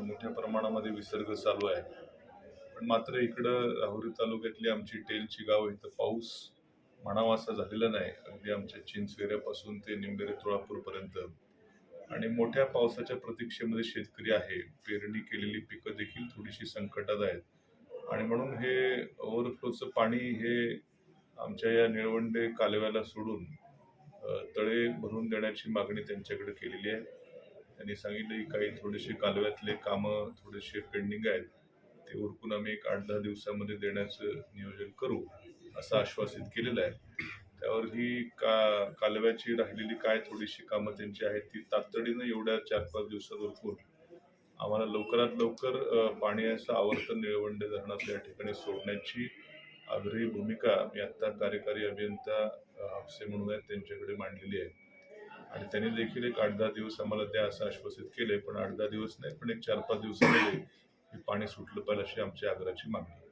मोठ्या प्रमाणामध्ये विसर्ग चालू आहे. पण मात्र इकडं राहुरी तालुक्यातली आमची टेलची गाव इथं पाऊस म्हणावा असा झालेला नाही. अगदी आमच्या चिंचवेऱ्यापासून ते निंबेरे तुळापूरपर्यंत. आणि मोठ्या पावसाच्या प्रतीक्षेमध्ये शेतकरी आहे. पेरणी केलेली पिकं देखील थोडीशी संकटात आहेत. आणि म्हणून हे ओव्हरफ्लोचं पाणी हे आमच्या या निळवंडे कालव्याला सोडून तळे भरून देण्याची मागणी त्यांच्याकडे केलेली आहे. त्यांनी सांगितलं की काही थोडेसे कालव्यातले कामं थोडेसे पेंडिंग आहेत ते उरकून आम्ही एक आठ दहा दिवसामध्ये देण्याचं नियोजन करू असं आश्वासित केलेलं आहे. त्यावर ही का कालव्याची राहिलेली काय थोडीशी कामं त्यांची आहेत ती तातडीनं एवढ्या चार पाच दिवसात उरकून आम्हाला लवकरात लवकर पाण्याचं आवर्तन निळवंडे धरणाचं या ठिकाणी सोडण्याची आग्रही भूमिका मी आत्ता कार्यकारी अभियंता हापसे म्हणून आहेत त्यांच्याकडे मांडलेली आहे. आणि त्यांनी देखील एक आठ दहा दिवस आम्हाला द्या असं आश्वासित केले पण आठ दहा दिवस नाही पण एक चार पाच दिवसामध्ये हे पाणी सुटलं पाहिजे अशी आमची आग्रहाची मागणी